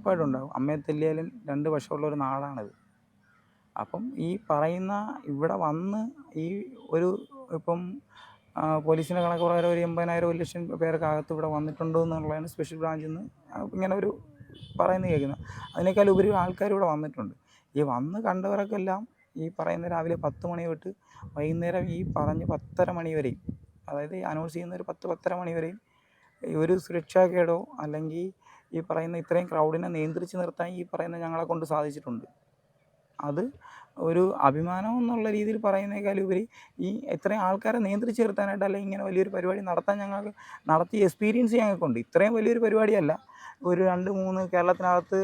ഉറപ്പായിട്ടും ഉണ്ടാകും അമ്മയെ തല്ലിയാലും രണ്ട് വശമുള്ള ഒരു നാടാണിത്. അപ്പം ഈ പറയുന്ന ഇവിടെ വന്ന് ഈ ഒരു ഇപ്പം പോലീസിന്റെ കണക്ക് പ്രകാരം ഒരു എൺപതിനായിരം ഒരു ലക്ഷം പേർക്ക് അകത്ത് ഇവിടെ വന്നിട്ടുണ്ടോ എന്നുള്ളതാണ് സ്പെഷ്യൽ ബ്രാഞ്ചിൽ നിന്ന് ഇങ്ങനെ ഒരു പറയുന്നത് കേൾക്കുന്നത്. അതിനേക്കാൾ ഉപരി ആൾക്കാർ ഇവിടെ വന്നിട്ടുണ്ട്. ഈ വന്ന് കണ്ടവർക്കെല്ലാം ഈ പറയുന്ന രാവിലെ പത്ത് മണി തൊട്ട് വൈകുന്നേരം ഈ പറഞ്ഞ് പത്തര മണി വരെയും അതായത് അനൗൺസ് ചെയ്യുന്ന ഒരു പത്ത് പത്തര മണി വരെയും ഒരു സുരക്ഷാകേടോ അല്ലെങ്കിൽ ഈ പറയുന്ന ഇത്രയും ക്രൗഡിനെ നിയന്ത്രിച്ച് നിർത്താൻ ഈ പറയുന്ന ഞങ്ങളെ കൊണ്ട് സാധിച്ചിട്ടുണ്ട്. അത് ഒരു അഭിമാനം എന്നുള്ള രീതിയിൽ പറയുന്നേക്കാളുപരി ഈ ഇത്രയും ആൾക്കാരെ നിയന്ത്രിച്ച് നിർത്താനായിട്ട് അല്ലെങ്കിൽ ഇങ്ങനെ വലിയൊരു പരിപാടി നടത്താൻ ഞങ്ങൾക്ക് നടത്തിയ എക്സ്പീരിയൻസ് ഞങ്ങൾക്കുണ്ട്. ഇത്രയും വലിയൊരു പരിപാടിയല്ല. ഒരു രണ്ട് മൂന്ന് കേരളത്തിനകത്ത്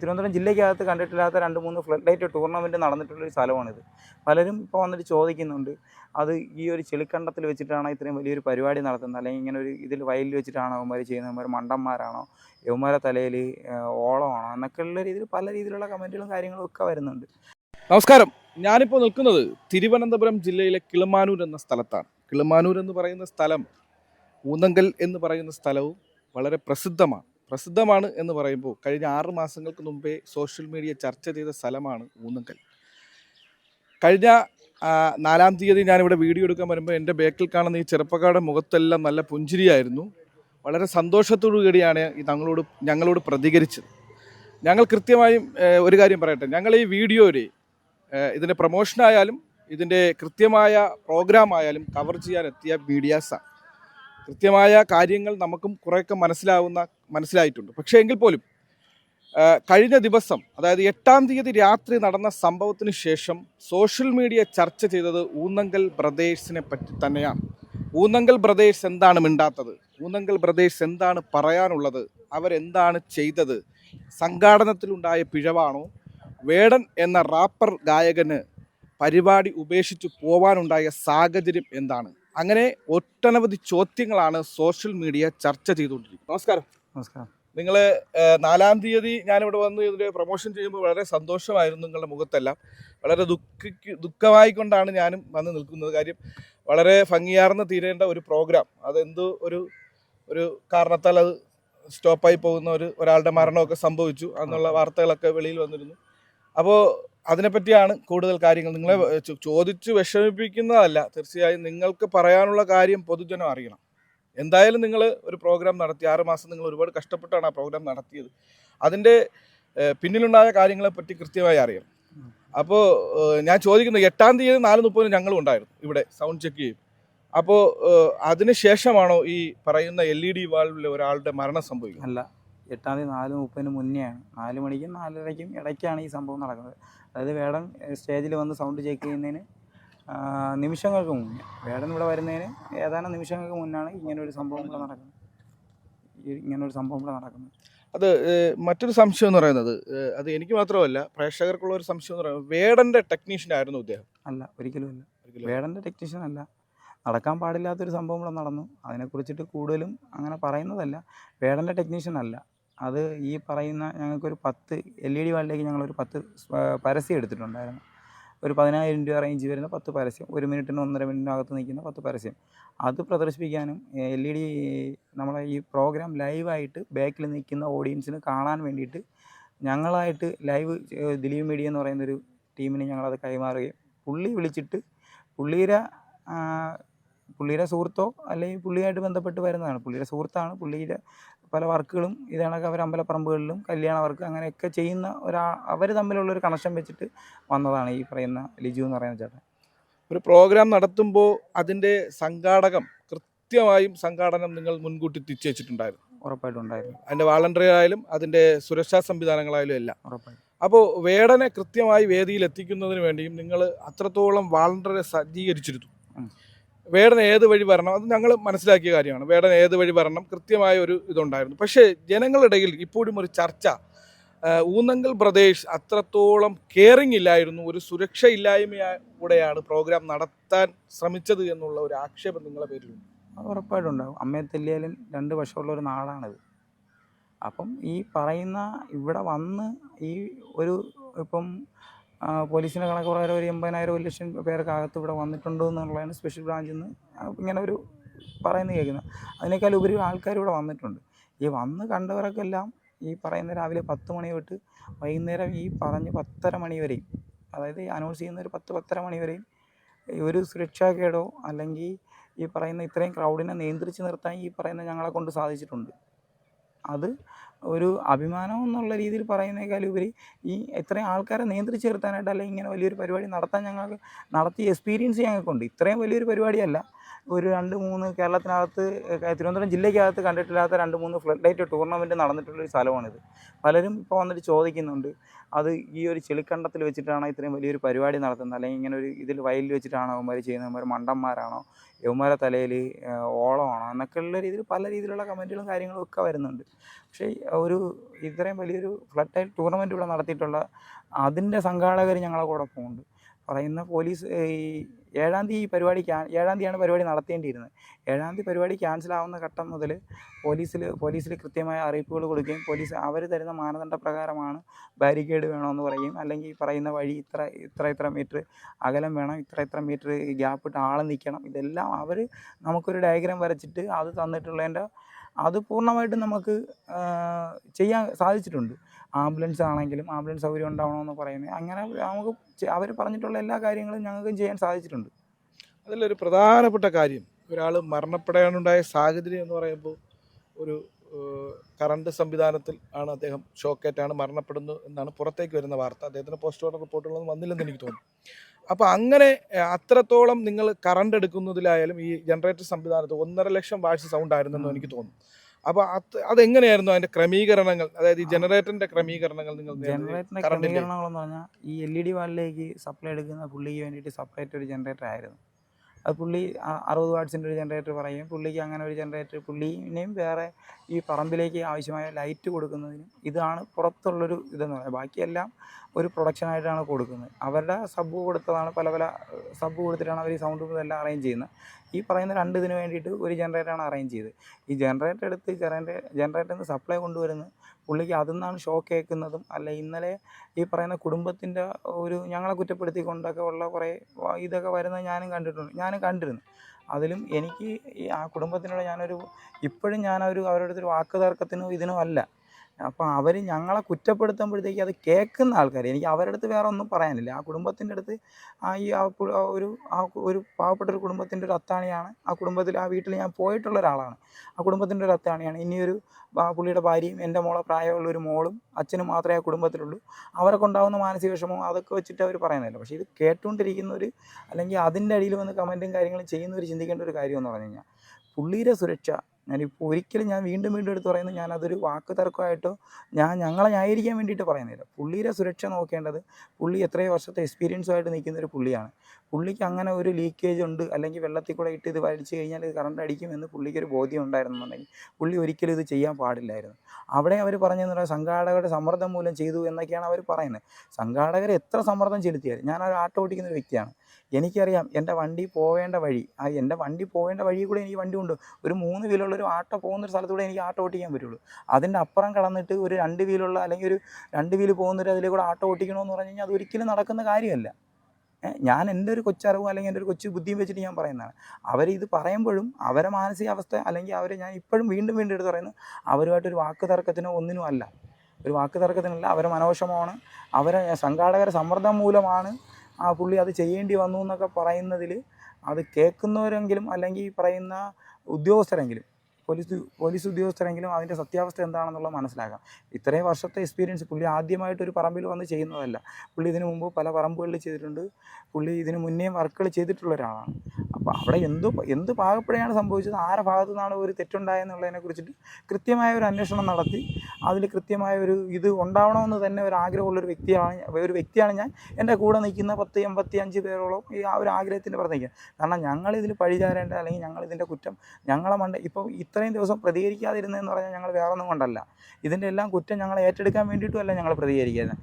തിരുവനന്തപുരം ജില്ലയ്ക്കകത്ത് കണ്ടിട്ടില്ലാത്ത രണ്ട് മൂന്ന് ഫ്ലഡ് ലൈറ്റ് ടൂർണമെന്റ് നടന്നിട്ടുള്ളൊരു സ്ഥലമാണിത്. പലരും ഇപ്പോൾ വന്നിട്ട് ചോദിക്കുന്നുണ്ട് അത് ഈ ഒരു ചെളിക്കണ്ടത്തിൽ വെച്ചിട്ടാണോ ഇത്രയും വലിയൊരു പരിപാടി നടത്തുന്നത്? അല്ലെങ്കിൽ ഇങ്ങനെ ഒരു ഇതിൽ വയലിൽ വെച്ചിട്ടാണോ അവന്മാർ ചെയ്യുന്നത്? അവന്മാർ മണ്ടന്മാരാണോ? യവന്മാരെ തലയിൽ ഓളമാണോ? എന്നൊക്കെയുള്ള രീതിയിൽ പല രീതിയിലുള്ള കമന്റുകളും കാര്യങ്ങളും ഒക്കെ വരുന്നുണ്ട്. നമസ്കാരം. ഞാനിപ്പോൾ നിൽക്കുന്നത് തിരുവനന്തപുരം ജില്ലയിലെ കിളിമാനൂർ എന്ന സ്ഥലത്താണ്. കിളിമാനൂർ എന്ന് പറയുന്ന സ്ഥലം ഊന്നങ്കൽ എന്ന് പറയുന്ന സ്ഥലവും വളരെ പ്രസിദ്ധമാണ്. പ്രസിദ്ധമാണ് എന്ന് പറയുമ്പോൾ കഴിഞ്ഞ ആറ് മാസങ്ങൾക്ക് മുമ്പേ സോഷ്യൽ മീഡിയ ചർച്ച ചെയ്ത സ്ഥലമാണ് ഊന്നങ്കൽ. കഴിഞ്ഞ നാലാം തീയതി ഞാനിവിടെ വീഡിയോ എടുക്കാൻ വരുമ്പോൾ എന്റെ ബേക്കിൽ കാണുന്ന ഈ ചെറുപ്പക്കാരുടെ മുഖത്തെല്ലാം നല്ല പുഞ്ചിരിയായിരുന്നു. വളരെ സന്തോഷത്തോടു കൂടിയാണ് തങ്ങളോട് ഞങ്ങളോട് പ്രതികരിച്ചത്. ഞങ്ങൾ കൃത്യമായും ഒരു കാര്യം പറയട്ടെ. ഞങ്ങൾ ഈ വീഡിയോയിൽ ഇതിന്റെ പ്രൊമോഷനായാലും ഇതിന്റെ കൃത്യമായ പ്രോഗ്രാം ആയാലും കവർ ചെയ്യാൻ എത്തിയ മീഡിയാസാണ്. കൃത്യമായ കാര്യങ്ങൾ നമുക്കും കുറേയൊക്കെ മനസ്സിലാവുന്ന മനസ്സിലായിട്ടുണ്ട്. പക്ഷേ എങ്കിൽ പോലും കഴിഞ്ഞ ദിവസം അതായത് എട്ടാം തീയതി രാത്രി നടന്ന സംഭവത്തിന് ശേഷം സോഷ്യൽ മീഡിയ ചർച്ച ചെയ്തത് ഊന്നങ്കൽ ബ്രദേഴ്സിനെ പറ്റി തന്നെയാണ്. ഊന്നങ്കൽ ബ്രദേഴ്സ് എന്താണ് മിണ്ടാത്തത്? ഊന്നങ്കൽ ബ്രദേഴ്സ് എന്താണ് പറയാനുള്ളത്? അവരെന്താണ് ചെയ്തത്? സംഘാടനത്തിലുണ്ടായ പിഴവാണോ? വേടൻ എന്ന റാപ്പർ ഗായകന് പരിപാടി ഉപേക്ഷിച്ച് പോവാനുണ്ടായ സാഹചര്യം എന്താണ്? അങ്ങനെ ഒട്ടനവധി ചോദ്യങ്ങളാണ് സോഷ്യൽ മീഡിയ ചർച്ച ചെയ്തുകൊണ്ടിരിക്കുന്നത്. നമസ്കാരം. നമസ്കാരം. നിങ്ങൾ നാലാം തീയതി ഞാനിവിടെ വന്ന് ഇതിന്റെ പ്രൊമോഷൻ ചെയ്യുമ്പോൾ വളരെ സന്തോഷമായിരുന്നു നിങ്ങളുടെ മുഖത്തെല്ലാം. വളരെ ദുഃഖിക്ക് ദുഃഖമായിക്കൊണ്ടാണ് ഞാനും വന്ന് നിൽക്കുന്നത്. കാര്യം വളരെ ഭംഗിയാർന്ന് തീരേണ്ട ഒരു പ്രോഗ്രാം. അതെന്ത് ഒരു ഒരു കാരണത്താൽ അത് സ്റ്റോപ്പായി പോകുന്ന ഒരു ഒരാളുടെ മരണമൊക്കെ സംഭവിച്ചു എന്നുള്ള വാർത്തകളൊക്കെ വെളിയിൽ വന്നിരുന്നു. അപ്പോൾ അതിനെപ്പറ്റിയാണ് കൂടുതൽ കാര്യങ്ങൾ. നിങ്ങളെ ചോദിച്ച് വിഷമിപ്പിക്കുന്നതല്ല. തീർച്ചയായും നിങ്ങൾക്ക് പറയാനുള്ള കാര്യം പൊതുജനം അറിയണം. എന്തായാലും നിങ്ങൾ ഒരു പ്രോഗ്രാം നടത്തി ആറ് മാസം നിങ്ങൾ ഒരുപാട് കഷ്ടപ്പെട്ടാണ് ആ പ്രോഗ്രാം നടത്തിയത്. അതിന്റെ പിന്നിലുണ്ടായ കാര്യങ്ങളെ പറ്റി കൃത്യമായി അറിയണം. അപ്പോൾ ഞാൻ ചോദിക്കുന്നത് എട്ടാം തീയതി നാല് മുപ്പതിന് ഞങ്ങളും ഉണ്ടായിരുന്നു. ഇവിടെ സൗണ്ട് ചെക്ക് ചെയ്യും. അപ്പോൾ അതിന് ശേഷമാണോ ഈ പറയുന്ന എൽ ഇ ഡി വാൾവിലെ ഒരാളുടെ മരണം സംഭവിക്കുന്നത്? അല്ല. എട്ടാം തീയതി നാല് മുപ്പതിന് മുന്നെയാണ്. നാല് മണിക്കും നാലരയ്ക്കും ഇടയ്ക്കാണ് ഈ സംഭവം നടക്കുന്നത്. അതായത് വേടൻ സ്റ്റേജിൽ വന്ന് സൗണ്ട് ചെക്ക് ചെയ്യുന്നതിന് നിമിഷങ്ങൾക്ക് മുന്നേ. വേടൻ ഇവിടെ വരുന്നതിന് ഏതാനും നിമിഷങ്ങൾക്ക് മുന്നാണ് ഇങ്ങനൊരു സംഭവം ഇവിടെ നടക്കുന്നത്. ഇങ്ങനൊരു സംഭവം ഇവിടെ നടക്കുന്നത്. അത് മറ്റൊരു സംശയം എന്ന് പറയുന്നത് അത് എനിക്ക് മാത്രമല്ല പ്രേക്ഷകർക്കുള്ള ഒരു സംശയം എന്ന് പറയുന്നത് വേടന്റെ ടെക്നീഷ്യൻ ആയിരുന്നു അദ്ദേഹം അല്ല ഒരിക്കലും അല്ല. വേടന്റെ ടെക്നീഷ്യൻ അല്ല. നടക്കാൻ പാടില്ലാത്തൊരു സംഭവം ഇവിടെ നടന്നു. അതിനെക്കുറിച്ചിട്ട് കൂടുതലും അങ്ങനെ പറയുന്നതല്ല. വേടന്റെ ടെക്നീഷ്യൻ അല്ല. അത് ഈ പറയുന്ന ഞങ്ങൾക്കൊരു പത്ത് എൽ ഇ ഡി വാളിലേക്ക് ഞങ്ങളൊരു പത്ത് പരസ്യം എടുത്തിട്ടുണ്ടായിരുന്നു. ഒരു പതിനായിരം രൂപ റേഞ്ച് വരുന്ന പത്ത് പരസ്യം ഒരു മിനിറ്റിന് ഒന്നര മിനിറ്റിനകത്ത് നിൽക്കുന്ന പത്ത് പരസ്യം. അത് പ്രദർശിപ്പിക്കാനും എൽ ഇ ഡി നമ്മളെ ഈ പ്രോഗ്രാം ലൈവായിട്ട് ബാക്കിൽ നിൽക്കുന്ന ഓഡിയൻസിന് കാണാൻ വേണ്ടിയിട്ട് ഞങ്ങളായിട്ട് ലൈവ് ദിലീപ് മീഡിയ എന്ന് പറയുന്നൊരു ടീമിന് ഞങ്ങളത് കൈമാറുകയും പുള്ളി വിളിച്ചിട്ട് പുള്ളിയുടെ പുള്ളിയുടെ സുഹൃത്തോ അല്ലെങ്കിൽ പുള്ളിയായിട്ട് ബന്ധപ്പെട്ട് വരുന്നതാണ്. പുള്ളിയുടെ സുഹൃത്താണ് പുള്ളിയുടെ പല വർക്കുകളും ഇതേണൊക്കെ അവർ അമ്പലപ്പറമ്പുകളിലും കല്യാണ വർക്ക് അങ്ങനെയൊക്കെ ചെയ്യുന്ന ഒരാ അവർ തമ്മിലുള്ളൊരു കണക്ഷൻ വെച്ചിട്ട് വന്നതാണ് ഈ പറയുന്ന ലിജു എന്ന് പറയുന്ന ചേട്ടൻ. ഒരു പ്രോഗ്രാം നടത്തുമ്പോൾ അതിന്റെ സംഘാടകം കൃത്യമായും സംഘാടനം നിങ്ങൾ മുൻകൂട്ടി നിശ്ചയിച്ചിട്ടുണ്ടായിരുന്നു ഉറപ്പായിട്ടും ഉണ്ടായിരുന്നു. അതിന്റെ വാളണ്ടറി ആയാലും അതിന്റെ സുരക്ഷാ സംവിധാനങ്ങളായാലും എല്ലാം. ഉറപ്പായിട്ടും. അപ്പോൾ വേടനെ കൃത്യമായി വേദിയിൽ എത്തിക്കുന്നതിന് വേണ്ടിയും നിങ്ങൾ അത്രത്തോളം വാളണ്ടറെ സജ്ജീകരിച്ചിരുന്നു. ഉം. വേടൻ ഏത് വഴി വരണം? അത് ഞങ്ങൾ മനസ്സിലാക്കിയ കാര്യമാണ്. വേടൻ ഏത് വഴി വരണം? കൃത്യമായ ഒരു ഇതുണ്ടായിരുന്നു. പക്ഷേ ജനങ്ങളിടയിൽ ഇപ്പോഴും ഒരു ചർച്ച ഊന്നങ്കൽ പ്രദേശ് അത്രത്തോളം കെയറിങ് ഇല്ലായിരുന്നു. ഒരു സുരക്ഷ ഇല്ലായ്മയോടെയാണ് പ്രോഗ്രാം നടത്താൻ ശ്രമിച്ചത് എന്നുള്ള ഒരു ആക്ഷേപം നിങ്ങളുടെ പേരിലുണ്ട്. അത് ഉറപ്പായിട്ടും ഉണ്ടാകും. അമ്മയെ തെല്ലിയാലും രണ്ട് വശമുള്ള ഒരു നാടാണിത്. അപ്പം ഈ പറയുന്ന ഇവിടെ വന്ന് ഈ ഒരു ഇപ്പം പോലീസിന്റെ കണക്ക് പ്രകാരം ഒരു എൺപതിനായിരം ഒരു ലക്ഷം പേർക്ക് അകത്ത് ഇവിടെ വന്നിട്ടുണ്ട് എന്നുള്ളതാണ് സ്പെഷ്യൽ ബ്രാഞ്ചിൽ നിന്ന് ഇങ്ങനെ ഒരു പറയുന്നത് കേൾക്കുന്നത്. അതിനേക്കാൾ ഉപരി ആൾക്കാർ ഇവിടെ വന്നിട്ടുണ്ട്. ഈ വന്ന് കണ്ടവർക്കെല്ലാം ഈ പറയുന്ന രാവിലെ പത്ത് മണി തൊട്ട് വൈകുന്നേരം ഈ പറഞ്ഞ് പത്തര മണി വരെയും അതായത് അനൗൺസ് ചെയ്യുന്ന ഒരു പത്ത് പത്തര മണി വരെയും ഒരു സുരക്ഷാകേടോ അല്ലെങ്കിൽ ഈ പറയുന്ന ഇത്രയും ക്രൗഡിനെ നിയന്ത്രിച്ച് നിർത്താൻ ഈ പറയുന്ന ഞങ്ങളെ കൊണ്ട് സാധിച്ചിട്ടുണ്ട്. അത് ഒരു അഭിമാനം എന്നുള്ള രീതിയിൽ പറയുന്നതിനേക്കാളുപരി ഈ ഇത്രയും ആൾക്കാരെ നിയന്ത്രിച്ച് നിർത്താനായിട്ട് അല്ലെങ്കിൽ ഇങ്ങനെ വലിയൊരു പരിപാടി നടത്താൻ ഞങ്ങൾക്ക് നടത്തി എക്സ്പീരിയൻസ് ഞങ്ങൾക്കുണ്ട്. ഇത്രയും വലിയൊരു പരിപാടിയല്ല. ഒരു രണ്ട് മൂന്ന് കേരളത്തിനകത്ത് തിരുവനന്തപുരം ജില്ലയ്ക്കകത്ത് കണ്ടിട്ടില്ലാത്ത രണ്ട് മൂന്ന് ഫ്ലഡ് ലൈറ്റ് ടൂർണമെന്റ് നടന്നിട്ടുള്ളൊരു സ്ഥലമാണിത്. പലരും ഇപ്പോൾ വന്നിട്ട് ചോദിക്കുന്നുണ്ട് അത് ഈ ഒരു ചെളിക്കണ്ടത്തിൽ വെച്ചിട്ടാണ് ഇത്രയും വലിയൊരു പരിപാടി നടത്തുന്നത്? അല്ലെങ്കിൽ ഇങ്ങനെ ഒരു ഇതിൽ വയലിൽ വെച്ചിട്ടാണോ അവന്മാർ ചെയ്യുന്നത്? അവന്മാർ മണ്ടന്മാരാണോ? യവന്മാരെ തലയിൽ ഓളമാണോ? എന്നൊക്കെയുള്ള രീതിയിൽ പല രീതിയിലുള്ള കമന്റുകളും കാര്യങ്ങളും ഒക്കെ വരുന്നുണ്ട്. പക്ഷേ ഒരു ഇത്രയും വലിയൊരു ഫ്ലഡ് ലൈറ്റ് ടൂർണമെന്റ് ഇവിടെ നടത്തിയിട്ടുള്ള അതിന്റെ സംഘാടകർ ഞങ്ങളെ കൂടെ പോകുന്നുണ്ട്. പറയുന്ന പോലീസ് ഈ ഏഴാം തീയതി ഈ പരിപാടി ക്യാ ഏഴാം തീയതിയാണ് പരിപാടി നടത്തേണ്ടിയിരുന്നത്. ഏഴാം തീയതി പരിപാടി ക്യാൻസൽ ആവുന്ന ഘട്ടം മുതൽ പോലീസിൽ പോലീസിൽ കൃത്യമായ അറിയിപ്പുകൾ കൊടുക്കുകയും പോലീസ് അവർ തരുന്ന മാനദണ്ഡ പ്രകാരമാണ് ബാരിക്കേഡ് വേണമെന്ന് പറയും അല്ലെങ്കിൽ പറയുന്ന വഴി ഇത്ര ഇത്ര ഇത്ര മീറ്റർ അകലം വേണം ഇത്ര ഇത്ര മീറ്റർ ഗ്യാപ്പ് ഇട്ട് ആളെ നിൽക്കണം ഇതെല്ലാം അവർ നമുക്കൊരു ഡയഗ്രാം വരച്ചിട്ട് അത് തന്നിട്ടുള്ളതിന്റെ അത് പൂർണമായിട്ടും നമുക്ക് ചെയ്യാൻ സാധിച്ചിട്ടുണ്ട്. ആംബുലൻസ് ആണെങ്കിലും ആംബുലൻസ് സൗകര്യം ഉണ്ടാവണമെന്ന് പറയുന്നത്. അങ്ങനെ നമുക്ക് അവർ പറഞ്ഞിട്ടുള്ള എല്ലാ കാര്യങ്ങളും ഞങ്ങൾക്കും ചെയ്യാൻ സാധിച്ചിട്ടുണ്ട്. അതിലൊരു പ്രധാനപ്പെട്ട കാര്യം ഒരാൾ മരണപ്പെടാനുണ്ടായ സാഹചര്യം എന്ന് പറയുമ്പോൾ ഒരു കറണ്ട് സംവിധാനത്തിൽ ആണ് അദ്ദേഹം ഷോക്കേറ്റാണ് മരണപ്പെടുന്നു എന്നാണ് പുറത്തേക്ക് വരുന്ന വാർത്ത. അദ്ദേഹത്തിന് പോസ്റ്റ്മോർട്ടം റിപ്പോർട്ടുകളൊന്നും വന്നില്ലെന്ന് എനിക്ക് തോന്നുന്നു. അപ്പോൾ അങ്ങനെ അത്രത്തോളം നിങ്ങൾ കറണ്ട് എടുക്കുന്നതിലായാലും ഈ ജനറേറ്റർ സംവിധാനത്തിൽ ഒന്നര ലക്ഷം വാട്സ് സൗണ്ട് ആയിരുന്നെന്ന് എനിക്ക് തോന്നുന്നു. അപ്പോൾ അത് അതെങ്ങനെയായിരുന്നു അതിന്റെ ക്രമീകരണങ്ങൾ? അതായത് ഈ ജനറേറ്ററിന്റെ ക്രമീകരണങ്ങൾ നിങ്ങൾ ജനറേറ്ററിന്റെ ക്രമീകരണങ്ങൾ എന്ന് പറഞ്ഞാൽ ഈ എൽ ഇ ഡി വാളിലേക്ക് സപ്ലൈ എടുക്കുന്ന പുള്ളിക്ക് വേണ്ടിയിട്ട് സെപ്പറേറ്റ് ഒരു ജനറേറ്റർ ആയിരുന്നു അത് പുള്ളി അറുപത് വാട്ട്സിന്റെ ഒരു ജനറേറ്റർ പറയും. പുള്ളിക്ക് അങ്ങനെ ഒരു ജനറേറ്റർ പുള്ളിനെയും വേറെ ഈ പറമ്പിലേക്ക് ആവശ്യമായ ലൈറ്റ് കൊടുക്കുന്നതിന് ഇതാണ് പുറത്തുള്ളൊരു ഇതെന്ന് പറയുന്നത് ബാക്കിയെല്ലാം ഒരു പ്രൊഡക്ഷനായിട്ടാണ് കൊടുക്കുന്നത്. അവരുടെ സബ് കൊടുത്തതാണ് പല പല സബ് കൊടുത്തിട്ടാണ് അവർ ഈ സൗണ്ട് ഇതെല്ലാം അറേഞ്ച് ചെയ്യുന്നത്. ഈ പറയുന്ന രണ്ട് ഇതിന് വേണ്ടിയിട്ട് ഒരു ജനറേറ്ററാണ് അറേഞ്ച് ചെയ്തത്. ഈ ജനറേറ്റർ എടുത്ത് ജനറേറ്റർ ജനറേറ്ററിൽ നിന്ന് സപ്ലൈ കൊണ്ടുവരുന്നത് പുള്ളിക്ക് അതിൽ നിന്നാണ് ഷോക്ക് കേൾക്കുന്നതും അല്ല ഇന്നലെ ഈ പറയുന്ന കുടുംബത്തിന്റെ ഒരു ഞങ്ങളെ കുറ്റപ്പെടുത്തിക്കൊണ്ടൊക്കെ ഉള്ള കുറേ ഇതൊക്കെ വരുന്നത് ഞാനും കണ്ടിട്ടുണ്ട് ഞാനും കണ്ടിരുന്നു. അതിലും എനിക്ക് ആ കുടുംബത്തിനോട് ഞാനൊരു ഇപ്പോഴും ഞാനൊരു അവരുടെ അടുത്തൊരു വാക്ക് തർക്കത്തിനോ ഇതിനോ അല്ല. അപ്പോൾ അവർ ഞങ്ങളെ കുറ്റപ്പെടുത്തുമ്പോഴത്തേക്ക് അത് കേൾക്കുന്ന ആൾക്കാർ എനിക്ക് അവരുടെ അടുത്ത് വേറെ ഒന്നും പറയാനില്ല. ആ കുടുംബത്തിന്റെ അടുത്ത് ആ ഈ ആ ഒരു ആ ഒരു പാവപ്പെട്ട ഒരു കുടുംബത്തിന്റെ ഒരു അത്താണിയാണ്. ആ കുടുംബത്തിൽ ആ വീട്ടിൽ ഞാൻ പോയിട്ടുള്ള ഒരാളാണ്. ആ കുടുംബത്തിന്റെ ഒരു അത്താണിയാണ്. ഇനിയൊരു പുള്ളിയുടെ ഭാര്യയും എന്റെ മോളെ പ്രായമുള്ള ഒരു മോളും അച്ഛനും മാത്രമേ ആ കുടുംബത്തിലുള്ളൂ. അവരൊക്കെ ഉണ്ടാകുന്ന മാനസിക വിഷമവും അതൊക്കെ വെച്ചിട്ട് അവർ പറയുന്നില്ല പക്ഷേ ഇത് കേട്ടുകൊണ്ടിരിക്കുന്ന ഒരു അല്ലെങ്കിൽ അതിന്റെ അടിയിൽ വന്ന് കമന്റും കാര്യങ്ങളും ചെയ്യുന്നവർ ചിന്തിക്കേണ്ട ഒരു കാര്യമെന്ന് പറഞ്ഞു കഴിഞ്ഞാൽ പുള്ളിയുടെ സുരക്ഷ ഞാനിപ്പോൾ ഒരിക്കലും ഞാൻ വീണ്ടും വീണ്ടും എടുത്ത് പറയുന്നത് ഞാൻ അതൊരു വാക്ക് തർക്കമായിട്ടോ ഞാൻ ഞങ്ങളെ ന്യായീകരിക്കാൻ വേണ്ടിയിട്ട് പറയുന്നില്ല. പുള്ളിയുടെ സുരക്ഷ നോക്കേണ്ടത് പുള്ളി എത്രയോ വർഷത്തെ എക്സ്പീരിയൻസുമായിട്ട് നിൽക്കുന്ന ഒരു പുള്ളിയാണ്. പുള്ളിക്ക് അങ്ങനെ ഒരു ലീക്കേജ് ഉണ്ട് അല്ലെങ്കിൽ വെള്ളത്തിൽ കൂടെ ഇട്ട് ഇത് വലിച്ചു കഴിഞ്ഞാൽ ഇത് കറണ്ട് അടിക്കുമെന്ന് പുള്ളിക്ക് ഒരു ബോധ്യം ഉണ്ടായിരുന്നുണ്ടെങ്കിൽ പുള്ളി ഒരിക്കലും ഇത് ചെയ്യാൻ പാടില്ലായിരുന്നു. അവിടെ അവർ പറഞ്ഞതെന്ന് പറഞ്ഞാൽ സംഘാടകരുടെ സമ്മർദ്ദം മൂലം ചെയ്തു എന്നൊക്കെയാണ് അവർ പറയുന്നത്. സംഘാടകർ എത്ര സമ്മർദ്ദം ചെലുത്തിയാലും ഞാൻ ഒരു ആട്ടോ ഓടിക്കുന്ന ഒരു വ്യക്തിയാണ്. എനിക്കറിയാം എന്റെ വണ്ടി പോവേണ്ട വഴി ആ എന്റെ വണ്ടി പോവേണ്ട വഴി കൂടെ എനിക്ക് വണ്ടി ഉണ്ട് ഒരു മൂന്ന് വീലുള്ള ഒരു ആട്ടോ പോകുന്ന ഒരു സ്ഥലത്തൂടെ എനിക്ക് ആട്ടോ ഓട്ടിക്കാൻ പറ്റുള്ളൂ. അതിന്റെ അപ്പുറം കടന്നിട്ട് ഒരു രണ്ട് വീലുള്ള അല്ലെങ്കിൽ ഒരു രണ്ട് വീൽ പോകുന്നൊരു അതിൽ കൂടെ ആട്ടോ ഓട്ടിക്കണമെന്ന് പറഞ്ഞു കഴിഞ്ഞാൽ അത് ഒരിക്കലും നടക്കുന്ന കാര്യമല്ല. ഞാൻ എന്റെ ഒരു കൊച്ചറിവും അല്ലെങ്കിൽ എന്റെ ഒരു കൊച്ചു ബുദ്ധിയും വെച്ചിട്ട് ഞാൻ പറയുന്നതാണ്. ഇത് പറയുമ്പോഴും അവരെ മാനസികാവസ്ഥ അല്ലെങ്കിൽ അവരെ ഞാൻ ഇപ്പോഴും വീണ്ടും വീണ്ടും എടുത്ത് പറയുന്നു അവരുമായിട്ടൊരു വാക്ക് തർക്കത്തിനോ ഒന്നിനും അല്ല. ഒരു വാക്ക് തർക്കത്തിനല്ല അവരെ മനോഷമാണ് അവരെ സംഘാടകരെ സമ്മർദ്ദം മൂലമാണ് ആ പുള്ളി അത് ചെയ്യേണ്ടി വന്നു എന്നൊക്കെ പറയുന്നതിൽ അത് കേൾക്കുന്നവരെങ്കിലും അല്ലെങ്കിൽ ഈ പറയുന്ന ഉദ്യോഗസ്ഥരെങ്കിലും പോലീസ് പോലീസ് ഉദ്യോഗസ്ഥരെങ്കിലും അതിന്റെ സത്യാവസ്ഥ എന്താണെന്നുള്ളത് മനസ്സിലാക്കാം. ഇത്രയും വർഷത്തെ എക്സ്പീരിയൻസ് പുള്ളി ആദ്യമായിട്ട് ഒരു പറമ്പിൽ വന്ന് ചെയ്യുന്നതല്ല. പുള്ളി ഇതിനു മുമ്പ് പല പറമ്പുകളിൽ ചെയ്തിട്ടുണ്ട്. പുള്ളി ഇതിന് മുന്നേയും വർക്കുകൾ ചെയ്തിട്ടുള്ള ഒരാളാണ്. അപ്പോൾ അവിടെ എന്ത് എന്ത് പാകപ്പെടെയാണ് സംഭവിച്ചത്? ആരുടെ ഭാഗത്തു നിന്നാണ് ഒരു തെറ്റുണ്ടായെന്നുള്ളതിനെ കുറിച്ചിട്ട് കൃത്യമായ ഒരു അന്വേഷണം നടത്തി. അതിൽ കൃത്യമായ ഒരു ഇത് ഉണ്ടാവണമെന്ന് തന്നെ ഒരു ആഗ്രഹമുള്ള ഒരു വ്യക്തിയാണ് ഒരു വ്യക്തിയാണ് ഞാൻ. എന്റെ കൂടെ നിൽക്കുന്ന പത്ത് എൺപത്തി അഞ്ച് പേരോളം ഈ ആ ഒരു ആഗ്രഹത്തിന്റെ പുറത്തേക്ക് കാരണം ഞങ്ങളിതിൽ പഴിചാരേണ്ട അല്ലെങ്കിൽ ഞങ്ങളിതിന്റെ കുറ്റം ഞങ്ങളെ മണ്ട ഇപ്പോൾ ഇത്രയും ദിവസം പ്രതികരിക്കാതിരുന്നതെന്ന് പറഞ്ഞാൽ ഞങ്ങൾ വേറെ ഒന്നും കൊണ്ടല്ല. ഇതിന്റെ എല്ലാം കുറ്റം ഞങ്ങൾ ഏറ്റെടുക്കാൻ വേണ്ടിയിട്ടുമല്ല ഞങ്ങൾ പ്രതികരിക്കുന്നത്.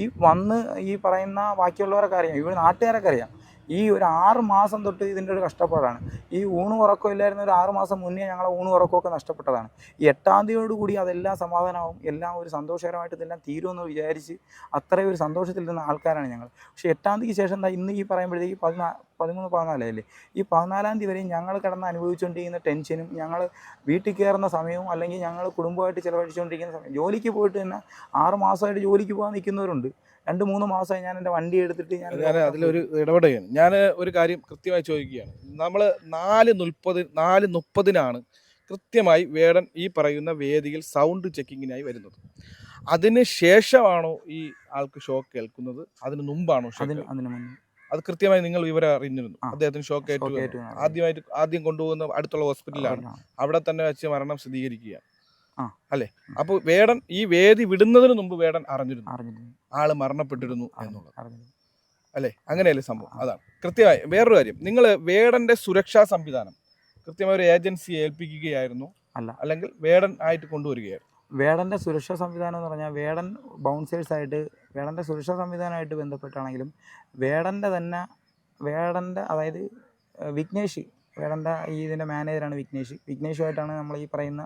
ഈ വന്ന് ഈ പറയുന്ന ബാക്കിയുള്ളവരൊക്കെ അറിയാം. ഇവിടെ നാട്ടുകാരൊക്കെ അറിയാം. ഈ ഒരു ആറ് മാസം തൊട്ട് ഇതിന്റെ ഒരു കഷ്ടപ്പാടാണ്. ഈ ഊണ് ഉറക്കം ഇല്ലായിരുന്ന ഒരു ആറ് മാസം മുന്നേ ഞങ്ങളെ ഊണ് ഉറക്കമൊക്കെ നഷ്ടപ്പെട്ടതാണ്. ഈ എട്ടാം തീയതിയോടുകൂടി അതെല്ലാം സമാധാനമാവും എല്ലാം ഒരു സന്തോഷകരമായിട്ട് ഇതെല്ലാം തീരുമെന്ന് വിചാരിച്ച് അത്രയും ഒരു സന്തോഷത്തിൽ നിന്ന ആൾക്കാരാണ് ഞങ്ങൾ. പക്ഷേ എട്ടാം തീയതിക്ക് ശേഷം എന്താ ഇന്ന് ഈ പറയുമ്പോഴത്തേക്ക് പതിനാ പതിമൂന്ന് പതിനാലല്ലേ ഈ പതിനാലാം തീയതി വരെയും ഞങ്ങൾ കിടന്ന് അനുഭവിച്ചുകൊണ്ടിരിക്കുന്ന ടെൻഷനും ഞങ്ങൾ വീട്ടിൽ കയറുന്ന സമയവും അല്ലെങ്കിൽ ഞങ്ങൾ കുടുംബമായിട്ട് ചിലവഴിച്ചുകൊണ്ടിരിക്കുന്ന സമയം ജോലിക്ക് പോയിട്ട് തന്നെ ആറ് മാസമായിട്ട് ജോലിക്ക് പോകാൻ നിൽക്കുന്നവരുണ്ട്. രണ്ട് മൂന്ന് മാസമായി ഞാൻ എന്റെ വണ്ടി എടുത്തിട്ട് ഞാൻ ഞാൻ അതിലൊരു ഇടപെടുകയാണ്. ഞാൻ ഒരു കാര്യം കൃത്യമായി ചോദിക്കുകയാണ്. നമ്മൾ നാല് മുപ്പത് നാല് മുപ്പതിനാണ് കൃത്യമായി വേടൻ ഈ പറയുന്ന വേദിയിൽ സൗണ്ട് ചെക്കിങ്ങിനായി വരുന്നത്. അതിന് ശേഷമാണോ ഈ ആൾക്ക് ഷോക്ക് കേൾക്കുന്നത് അതിന് മുമ്പാണോ അതിന് അതിന് മുന്നേ അത് കൃത്യമായി നിങ്ങൾ വിവരം അറിഞ്ഞിരുന്നു. അദ്ദേഹത്തിന് ഷോക്ക് ഏറ്റു ആദ്യമായിട്ട് ആദ്യം കൊണ്ടുപോകുന്ന അടുത്തുള്ള ഹോസ്പിറ്റലിലാണ് അവിടെ തന്നെ വെച്ച് മരണം സ്ഥിരീകരിക്കുകയാണ്. ആ. അല്ലേ? അപ്പോൾ വേടൻ ഈ വേദി വിടുന്നതിന് മുമ്പ് വേടൻ അറിഞ്ഞിരുന്നു. ആൾ മരണപ്പെട്ടിരുന്നു എന്നുള്ളത്. അല്ലേ? അങ്ങനെയല്ലേ സംഭവം? അതാണ്. കൃത്യമായി വേറൊരു കാര്യം. നിങ്ങൾ വേടന്റെ സുരക്ഷാ സംവിധാനം കൃത്യമായ ഒരു ഏജൻസിയെ ഏൽപ്പിക്കുകയായിരുന്നു അല്ല. അല്ലെങ്കിൽ വേടൻ ആയിട്ട് കൊണ്ടുവരികയായിരുന്നു? വേടന്റെ സുരക്ഷാ സംവിധാനം എന്ന് പറഞ്ഞാൽ വേടൻ ബൗൺസേഴ്സ് ആയിട്ട് വേടന്റെ സുരക്ഷാ സംവിധാനമായിട്ട് ബന്ധപ്പെട്ടാണെങ്കിലും വേടന്റെ തന്നെ വേടന്റെ അതായത് വിഘ്നേഷ് വേടന്റെ ഈ ഇതിന്റെ മാനേജറാണ് വിഘ്നേഷ്. വിഘ്നേഷുമായിട്ടാണ് നമ്മൾ ഈ പറയുന്ന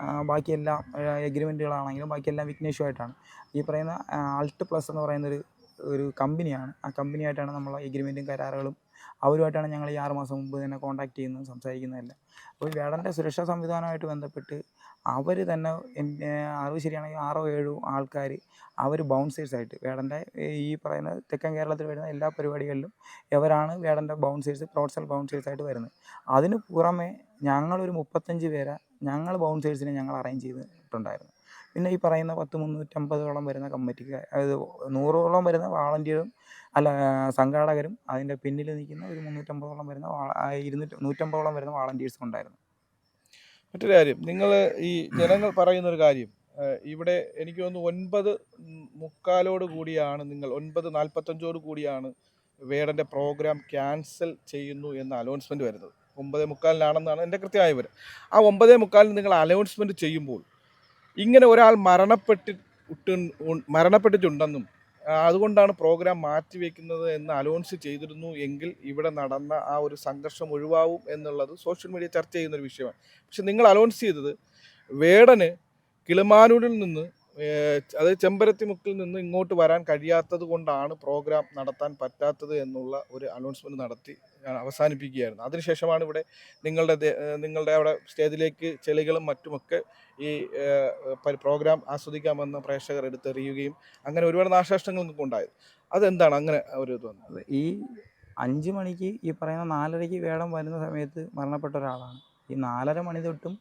ആ, ബാക്കിയെല്ലാം എഗ്രിമെന്റുകളാണെങ്കിലും ബാക്കിയെല്ലാം വിഘ്നേഷുമായിട്ടാണ്. ഈ പറയുന്ന അൾട്ട് പ്ലസ് എന്ന് പറയുന്നൊരു ഒരു കമ്പനിയാണ്. ആ കമ്പനിയായിട്ടാണ് നമ്മൾ എഗ്രിമെന്റും കരാറുകളും അവരുമായിട്ടാണ് ഞങ്ങൾ ഈ ആറ് മാസം മുമ്പ് തന്നെ കോൺടാക്ട് ചെയ്യുന്നതും സംസാരിക്കുന്നതെല്ലാം. അപ്പോൾ വേടന്റെ സുരക്ഷാ സംവിധാനമായിട്ട് ബന്ധപ്പെട്ട് അവർ തന്നെ അറിവ് ശരിയാണെങ്കിൽ ആറോ ഏഴോ ആൾക്കാർ അവർ ബൗൺസേഴ്സായിട്ട് വേടന്റെ ഈ പറയുന്ന തെക്കൻ കേരളത്തിൽ വരുന്ന എല്ലാ പരിപാടികളിലും ഇവരാണ് വേടന്റെ ബൗൺസേഴ്സ് പ്രോട്സൽ ബൗൺസേഴ്സായിട്ട് വരുന്നത്. അതിന് പുറമെ ഞങ്ങളൊരു മുപ്പത്തഞ്ച് പേരെ ഞങ്ങൾ ബൗൺസേഴ്സിനെ ഞങ്ങൾ അറേഞ്ച് ചെയ്തിട്ടുണ്ടായിരുന്നു. പിന്നെ ഈ പറയുന്ന പത്ത് മുന്നൂറ്റമ്പതോളം വരുന്ന കമ്മിറ്റിക്ക് അതായത് നൂറോളം വരുന്ന വാളണ്ടിയറും അല്ല സംഘാടകരും അതിന്റെ പിന്നിൽ നിൽക്കുന്ന ഒരു മുന്നൂറ്റമ്പതോളം വരുന്ന ഇരുന്നൂറ്റി നൂറ്റമ്പതോളം വരുന്ന വാളണ്ടിയേഴ്സും ഉണ്ടായിരുന്നു. മറ്റൊരു കാര്യം നിങ്ങൾ ഈ ജനങ്ങൾ പറയുന്ന ഒരു കാര്യം ഇവിടെ എനിക്ക് തോന്നുന്നു ഒൻപത് മുക്കാലോട് കൂടിയാണ് നിങ്ങൾ ഒൻപത് നാൽപ്പത്തഞ്ചോട് കൂടിയാണ് വേടന്റെ പ്രോഗ്രാം ക്യാൻസൽ ചെയ്യുന്നു എന്ന അനൗൺസ്മെന്റ് വരുന്നത്. ഒമ്പതേ മുക്കാലിനാണെന്നാണ് എന്റെ കൃത്യമായ വിവരം. ആ ഒമ്പതേ മുക്കാലിന് നിങ്ങൾ അനൗൺസ്മെന്റ് ചെയ്യുമ്പോൾ ഇങ്ങനെ ഒരാൾ മരണപ്പെട്ടി മരണപ്പെട്ടിട്ടുണ്ടെന്നും അതുകൊണ്ടാണ് പ്രോഗ്രാം മാറ്റിവെക്കുന്നത് എന്ന് അലോൺസ് ചെയ്തിരുന്നു എങ്കിൽ ഇവിടെ നടന്ന ആ ഒരു സംഘർഷം ഒഴിവാവും എന്നുള്ളത് സോഷ്യൽ മീഡിയ ചർച്ച ചെയ്യുന്ന ഒരു വിഷയമാണ്. പക്ഷെ നിങ്ങൾ അലോൺസ് ചെയ്തത് വേടന് കിളിമാനൂരിൽ നിന്ന് അതായത് ചെമ്പരത്തിമുക്കിൽ നിന്ന് ഇങ്ങോട്ട് വരാൻ കഴിയാത്തത് കൊണ്ടാണ് പ്രോഗ്രാം നടത്താൻ പറ്റാത്തത് എന്നുള്ള ഒരു അനൗൺസ്മെന്റ് നടത്തി ഞാൻ അവസാനിപ്പിക്കുകയായിരുന്നു. അതിനുശേഷമാണ് ഇവിടെ നിങ്ങളുടെ നിങ്ങളുടെ അവിടെ സ്റ്റേജിലേക്ക് ചെളികളും മറ്റുമൊക്കെ ഈ പ്രോഗ്രാം ആസ്വദിക്കാമെന്ന് പ്രേക്ഷകർ എടുത്തെറിയുകയും അങ്ങനെ ഒരുപാട് നാശനഷ്ടങ്ങൾ നിങ്ങൾക്ക് ഉണ്ടായത്. അതെന്താണ് അങ്ങനെ ഒരു ഇത് വന്നത്? ഈ അഞ്ച് മണിക്ക് ഈ പറയുന്ന നാലരയ്ക്ക് വേടം വരുന്ന സമയത്ത് മരണപ്പെട്ട ഒരാളാണ്. ഈ നാലര മണി തൊട്ടും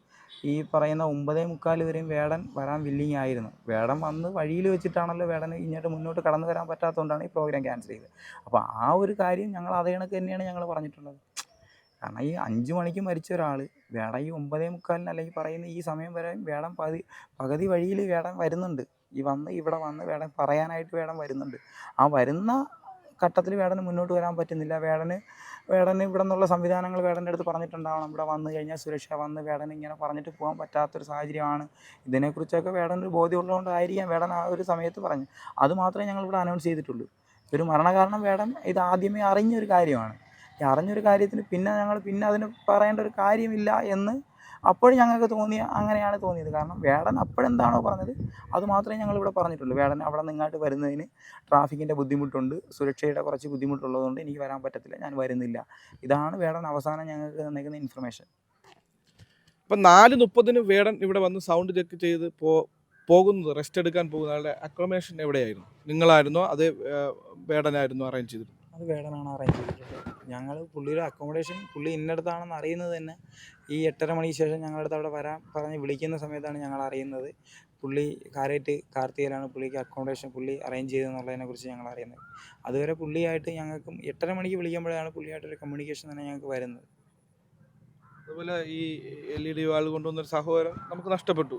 ഈ പറയുന്ന ഒമ്പതേ മുക്കാൽ വരെയും വേടൻ വരാൻ വില്ലിങ് ആയിരുന്നു. വേടൻ വന്ന് വഴിയിൽ വെച്ചിട്ടാണല്ലോ വേടന് ഇങ്ങോട്ട് മുന്നോട്ട് കടന്നു വരാൻ പറ്റാത്തതുകൊണ്ടാണ് ഈ പ്രോഗ്രാം ക്യാൻസൽ ചെയ്തത്. അപ്പോൾ ആ ഒരു കാര്യം ഞങ്ങൾ അതേ കണക്ക് തന്നെയാണ് ഞങ്ങൾ പറഞ്ഞിട്ടുള്ളത്. കാരണം ഈ അഞ്ച് മണിക്ക് മരിച്ച ഒരാൾ വേടൻ ഈ ഒമ്പതേ മുക്കാലിന് അല്ലെങ്കിൽ പറയുന്ന ഈ സമയം വരെ വേടം പകുതി പകുതി വഴിയിൽ വേടം വരുന്നുണ്ട്. ഈ വന്ന് ഇവിടെ വന്ന് വേടം പറയാനായിട്ട് വേടം വരുന്നുണ്ട്. ആ വരുന്ന ഘട്ടത്തിൽ വേടന് മുന്നോട്ട് വരാൻ പറ്റുന്നില്ല. വേടന് വേടന് ഇവിടെ നിന്നുള്ള സംവിധാനങ്ങൾ വേടന്റെ അടുത്ത് പറഞ്ഞിട്ടുണ്ടാവണം. ഇവിടെ വന്നു കഴിഞ്ഞാൽ സുരക്ഷ വന്ന് വേടന് ഇങ്ങനെ പറഞ്ഞിട്ട് പോകാൻ പറ്റാത്തൊരു സാഹചര്യമാണ്. ഇതിനെക്കുറിച്ചൊക്കെ വേടന് ഒരു ബോധ്യമുള്ളതുകൊണ്ടായിരിക്കാം വേടൻ ആ ഒരു സമയത്ത് പറഞ്ഞു അത് മാത്രമേ ഞങ്ങൾ ഇവിടെ അനൗൺസ് ചെയ്തിട്ടുള്ളൂ. ഒരു മരണകാരണം വേടൻ ഇത് ആദ്യമേ അറിഞ്ഞൊരു കാര്യമാണ്. ഈ അറിഞ്ഞൊരു കാര്യത്തിന് പിന്നെ ഞങ്ങൾ പിന്നെ അതിന് പറയേണ്ട ഒരു കാര്യമില്ല എന്ന് അപ്പോഴും ഞങ്ങൾക്ക് തോന്നിയ അങ്ങനെയാണ് തോന്നിയത്. കാരണം വേടൻ അപ്പോഴെന്താണോ പറഞ്ഞത് അത് മാത്രമേ ഞങ്ങൾ ഇവിടെ പറഞ്ഞിട്ടുള്ളൂ. വേടൻ അവിടെ നിന്ന് ഇങ്ങോട്ട് വരുന്നതിന് ട്രാഫിക്കിന്റെ ബുദ്ധിമുട്ടുണ്ട് സുരക്ഷയുടെ കുറച്ച് ബുദ്ധിമുട്ടുള്ളതുകൊണ്ട് എനിക്ക് വരാൻ പറ്റത്തില്ല ഞാൻ വരുന്നില്ല. ഇതാണ് വേടൻ അവസാനം ഞങ്ങൾക്ക് തന്നേക്കുന്ന ഇൻഫർമേഷൻ ഇപ്പം നാല് മുപ്പതിന് വേടൻ ഇവിടെ വന്ന് സൗണ്ട് ചെക്ക് ചെയ്ത് പോ പോകുന്നത് റെസ്റ്റ് എടുക്കാൻ പോകുന്ന ആളുടെ അക്രമേഷൻ എവിടെയായിരുന്നു? നിങ്ങളായിരുന്നോ? അതേ വേടനായിരുന്നു അറേഞ്ച് ചെയ്തത് അത് വേടനാണ് അറേഞ്ച് ചെയ്തിട്ടുള്ളത്. ഞങ്ങൾ പുള്ളിയുടെ അക്കോമഡേഷൻ പുള്ളി ഇന്നടത്താണെന്ന് അറിയുന്നത് തന്നെ. ഈ എട്ടര മണിക്ക് ശേഷം ഞങ്ങളുടെ അടുത്ത് അവിടെ വരാൻ പറഞ്ഞ് വിളിക്കുന്ന സമയത്താണ് ഞങ്ങൾ അറിയുന്നത്. പുള്ളി കാരേറ്റ് കാർത്തികയിലാണ് പുള്ളിക്ക് അക്കോമഡേഷൻ പുള്ളി അറേഞ്ച് ചെയ്തതെന്നുള്ളതിനെ കുറിച്ച് ഞങ്ങൾ അറിയുന്നത്. അതുവരെ പുള്ളിയായിട്ട് ഞങ്ങൾക്കും എട്ടര മണിക്ക് വിളിക്കുമ്പോഴാണ് പുള്ളിയായിട്ടൊരു കമ്മ്യൂണിക്കേഷൻ തന്നെ ഞങ്ങൾക്ക് വരുന്നത്. അതുപോലെ ഈ എൽ ഇ ഡി വാൾ കൊണ്ടുവന്നൊരു സഹോദരൻ നമുക്ക് നഷ്ടപ്പെട്ടു.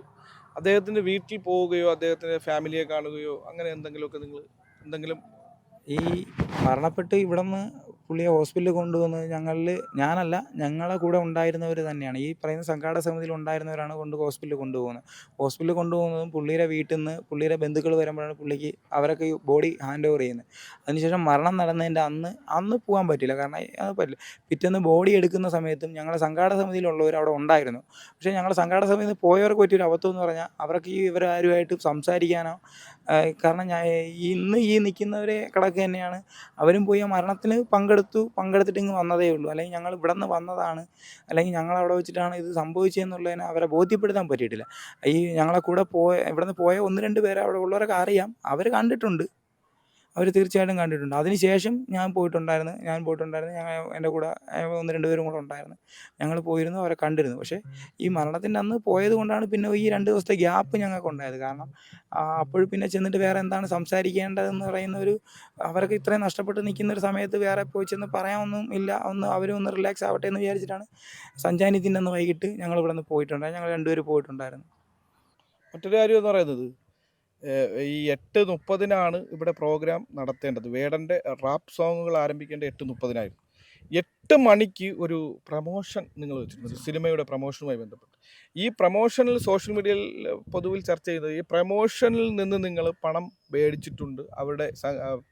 അദ്ദേഹത്തിന്റെ വീട്ടിൽ പോവുകയോ അദ്ദേഹത്തിന്റെ ഫാമിലിയെ കാണുകയോ അങ്ങനെ എന്തെങ്കിലുമൊക്കെ നിങ്ങൾ എന്തെങ്കിലും ഈ മരണപ്പെട്ട് ഇവിടെ നിന്ന് പുള്ളിയെ ഹോസ്പിറ്റലിൽ കൊണ്ടുവന്നത് ഞങ്ങളിൽ ഞാനല്ല ഞങ്ങളെ കൂടെ ഉണ്ടായിരുന്നവർ തന്നെയാണ്. ഈ പറയുന്ന സംഘാടക സമിതിയിൽ ഉണ്ടായിരുന്നവരാണ് കൊണ്ട് ഹോസ്പിറ്റലിൽ കൊണ്ടുപോകുന്നത്. ഹോസ്പിറ്റലിൽ കൊണ്ടുപോകുന്നതും പുള്ളിയുടെ വീട്ടിൽ നിന്ന് പുള്ളിയുടെ ബന്ധുക്കൾ വരുമ്പോഴാണ് പുള്ളിക്ക് അവരൊക്കെ ബോഡി ഹാൻഡ് ഓവർ ചെയ്യുന്നത്. അതിനുശേഷം മരണം നടന്നതിന്റെ അന്ന് അന്ന് പോകാൻ പറ്റില്ല. കാരണം അത് പറ്റില്ല. പിറ്റേന്ന് ബോഡി എടുക്കുന്ന സമയത്തും ഞങ്ങളുടെ സംഘാടക സമിതിയിലുള്ളവർ അവിടെ ഉണ്ടായിരുന്നു. പക്ഷേ ഞങ്ങളുടെ സംഘാടക സമിതിയിൽ പോയവർക്ക് പറ്റിയൊരു അബദ്ധം എന്ന് പറഞ്ഞാൽ അവർക്ക് ഈ ഇവരാരുമായിട്ട് സംസാരിക്കാനോ കാരണം ഞാൻ ഇന്ന് ഈ നിൽക്കുന്നവരെ കണക്ക് തന്നെയാണ്. അവരും പോയി ആ മരണത്തിന് പങ്കെടുത്തു. പങ്കെടുത്തിട്ട് ഇങ്ങ് വന്നതേ ഉള്ളൂ. അല്ലെങ്കിൽ ഞങ്ങൾ ഇവിടെ നിന്ന് വന്നതാണ്. അല്ലെങ്കിൽ ഞങ്ങൾ അവിടെ വെച്ചിട്ടാണ് ഇത് സംഭവിച്ചതെന്നുള്ളതിനെ അവരെ ബോധ്യപ്പെടുത്താൻ പറ്റിയിട്ടില്ല. ഈ ഞങ്ങളെ കൂടെ പോയ ഇവിടെ നിന്ന് പോയ ഒന്ന് രണ്ട് പേരെ അവിടെ ഉള്ളവരൊക്കെ അറിയാം. അവർ കണ്ടിട്ടുണ്ട്. അവർ തീർച്ചയായിട്ടും കണ്ടിട്ടുണ്ട്. അതിനുശേഷം ഞാൻ പോയിട്ടുണ്ടായിരുന്നു. ഞാൻ പോയിട്ടുണ്ടായിരുന്നു. ഞങ്ങൾ എന്റെ കൂടെ ഒന്ന് രണ്ട് പേരും കൂടെ ഉണ്ടായിരുന്നു. ഞങ്ങൾ പോയിരുന്നു അവരെ കണ്ടിരുന്നു. പക്ഷേ ഈ മരണത്തിന്റെ അന്ന് പോയത് കൊണ്ടാണ് പിന്നെ ഈ രണ്ട് ദിവസത്തെ ഗ്യാപ്പ് ഞങ്ങൾക്ക് ഉണ്ടായത്. കാരണം അപ്പോൾ പിന്നെ ചെന്നിട്ട് വേറെ എന്താണ് സംസാരിക്കേണ്ടതെന്ന് പറയുന്ന ഒരു അവർക്ക് ഇത്രയും നഷ്ടപ്പെട്ട് നിൽക്കുന്ന ഒരു സമയത്ത് വേറെ പോയി ചെന്ന് പറയാനൊന്നും ഇല്ല. ഒന്ന് അവരും ഒന്ന് റിലാക്സ് ആവട്ടെ എന്ന് വിചാരിച്ചിട്ടാണ് സഞ്ചാനിത്തിന്റെ അന്ന് വൈകിട്ട് ഞങ്ങൾ ഇവിടെ നിന്ന് പോയിട്ടുണ്ടായിരുന്നു ഞങ്ങൾ രണ്ടുപേരും പോയിട്ടുണ്ടായിരുന്നു. മറ്റൊരു കാര്യം എന്ന് പറയുന്നത് ഈ എട്ട് മുപ്പതിനാണ് ഇവിടെ പ്രോഗ്രാം നടത്തേണ്ടത്. വേടന്റെ റാപ്പ് സോങ്ങുകൾ ആരംഭിക്കേണ്ട എട്ട് മുപ്പതിനായിരുന്നു. എട്ട് മണിക്ക് ഒരു പ്രമോഷൻ നിങ്ങൾ വെച്ചിട്ടുണ്ട്. സിനിമയുടെ പ്രമോഷനുമായി ബന്ധപ്പെട്ട്. ഈ പ്രമോഷനിൽ സോഷ്യൽ മീഡിയയിൽ പൊതുവിൽ ചർച്ച ചെയ്യുന്നത് ഈ പ്രമോഷനിൽ നിന്ന് നിങ്ങൾ പണം മേടിച്ചിട്ടുണ്ട്. അവരുടെ